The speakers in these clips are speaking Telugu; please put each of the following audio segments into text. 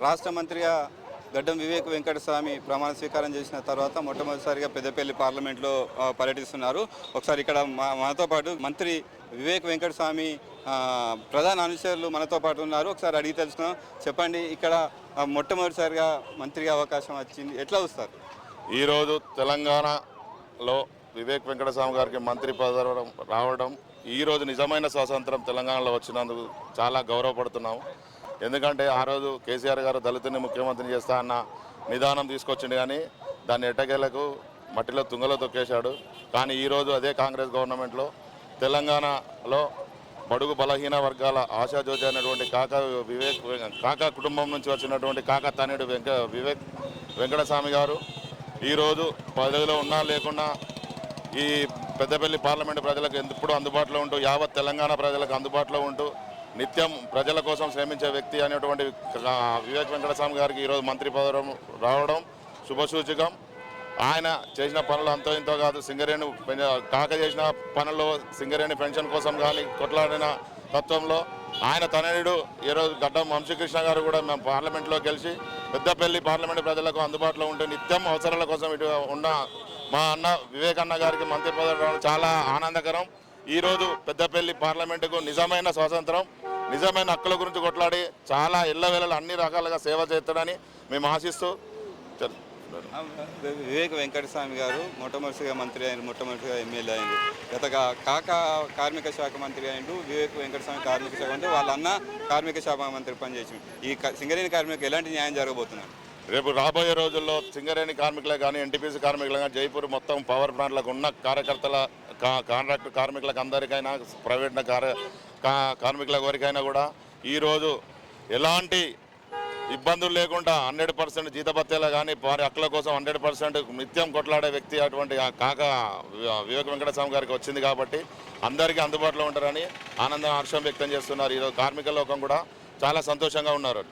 రాష్ట్ర మంత్రిగా గడ్డం వివేక్ వెంకటస్వామి ప్రమాణ స్వీకారం చేసిన తర్వాత మొట్టమొదటిసారిగా పెద్దపల్లి పార్లమెంట్లో పర్యటిస్తున్నారు. ఒకసారి ఇక్కడ మా- మనతో పాటు మంత్రి వివేక్ వెంకటస్వామి ప్రధాన అనుచరులు మనతో పాటు ఉన్నారు. ఒకసారి అడిగి తెలుసుకున్నాం చెప్పండి ఇక్కడ మొట్టమొదటిసారిగా మంత్రిగా అవకాశం వచ్చింది. ఎట్లా వస్తారు ఈరోజు తెలంగాణలో వివేక్ వెంకటస్వామి గారికి మంత్రి పదవి రావడం ఈరోజు నిజమైన స్వాతంత్రం తెలంగాణలో వచ్చినందుకు చాలా గౌరవపడుతున్నాము. ఎందుకంటే ఆ రోజు కేసీఆర్ గారు దళితుని ముఖ్యమంత్రిని చేస్తా అన్న నిదానం తీసుకొచ్చిండు కానీ దాన్ని ఎట్టకేలకు మట్టిలో తుంగలో తొక్కేశాడు. కానీ ఈరోజు అదే కాంగ్రెస్ గవర్నమెంట్లో తెలంగాణలో బడుగు బలహీన వర్గాల ఆశాజ్యోతి అనేటువంటి కాకా వివేక్ కాకా కుటుంబం నుంచి వచ్చినటువంటి కాకా తనయుడు వెంక వివేక్ వెంకటస్వామి గారు ఈరోజు పదవిలో ఉన్నా లేకున్నా ఈ పెద్దపల్లి పార్లమెంటు ప్రజలకు ఎప్పుడు అందుబాటులో ఉంటూ యావత్ తెలంగాణ ప్రజలకు అందుబాటులో ఉంటూ నిత్యం ప్రజల కోసం శ్రమించే వ్యక్తి అనేటువంటి వివేక్ వెంకటస్వామి గారికి ఈరోజు మంత్రి పదవి రావడం శుభసూచకం. ఆయన చేసిన పనులు అంతో ఇంతో కాదు సింగరేణి కాక చేసిన పనుల్లో సింగరేణి పెన్షన్ కోసం కానీ కొట్లాడిన తత్వంలో ఆయన తనయుడు ఈరోజు గడ్డం వంశీకృష్ణ గారు కూడా మేము పార్లమెంట్లో గెలిచి పెద్దపల్లి పార్లమెంట్ ప్రజలకు అందుబాటులో ఉంటే నిత్యం అవసరాల కోసం ఇటు ఉన్న మా అన్న వివేకన్న గారికి మంత్రి పదవి రావడం చాలా ఆనందకరం. ఈరోజు పెద్దపల్లి పార్లమెంటుకు నిజమైన స్వాతంత్రం నిజమైన హక్కుల గురించి కొట్లాడి చాలా ఎల్లవేళలు అన్ని రకాలుగా సేవ చేస్తాడని మేము ఆశిస్తూ వివేక వెంకటస్వామి గారు మొట్టమొదటిగా మంత్రి అయిన మొట్టమొదటిగా ఎమ్మెల్యే అయింది గత కాక కార్మిక శాఖ మంత్రి అయిండు వివేక వెంకటస్వామి కార్మిక శాఖ మంత్రి వాళ్ళ అన్న కార్మిక శాఖ మంత్రి పనిచేసిండు. ఈ సింగరేణి కార్మికులకు ఎలాంటి న్యాయం జరగబోతున్నారు? రేపు రాబోయే రోజుల్లో సింగరేణి కార్మికులే కానీ ఎన్టీపీసీ కార్మికులు కానీ జైపూర్ మొత్తం పవర్ ప్లాంట్లకు ఉన్న కార్యకర్తల కా- కాంట్రాక్ట్ కార్మికులకు అందరికైనా ప్రైవేట్ కార్య కార్మికుల వరకైనా కూడా ఈరోజు ఎలాంటి ఇబ్బందులు లేకుండా హండ్రెడ్ పర్సెంట్ జీతభత్యాలు కానీ వారి హక్కుల కోసం హండ్రెడ్ పర్సెంట్ నిత్యం కొట్లాడే వ్యక్తి అటువంటి కాక వివేక వెంకటస్వామి గారికి వచ్చింది కాబట్టి అందరికీ అందుబాటులో ఉంటారని ఆనందం హర్షం వ్యక్తం చేస్తున్నారు. ఈరోజు కార్మిక లోకం కూడా చాలా సంతోషంగా ఉన్నారు.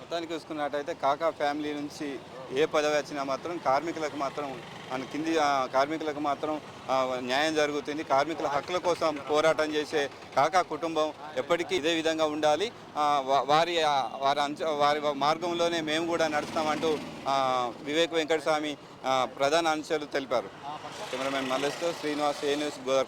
మొత్తానికి చూసుకున్నట్టయితే కాకా ఫ్యామిలీ నుంచి ఏ పదవి వచ్చినా మాత్రం కార్మికులకు మాత్రం మన కింది కార్మికులకు మాత్రం న్యాయం జరుగుతుంది. కార్మికుల హక్కుల కోసం పోరాటం చేసే కాకా కుటుంబం ఎప్పటికీ ఇదే విధంగా ఉండాలి. వారి వారి అంచ వారి మార్గంలోనే మేము కూడా నడుస్తామంటూ వివేక్ వెంకటస్వామి ప్రధాన అంశాలు తెలిపారు. కెమెరామెన్ మల్లేష్తో శ్రీనివాస్ ఏ న్యూస్ గోదావరి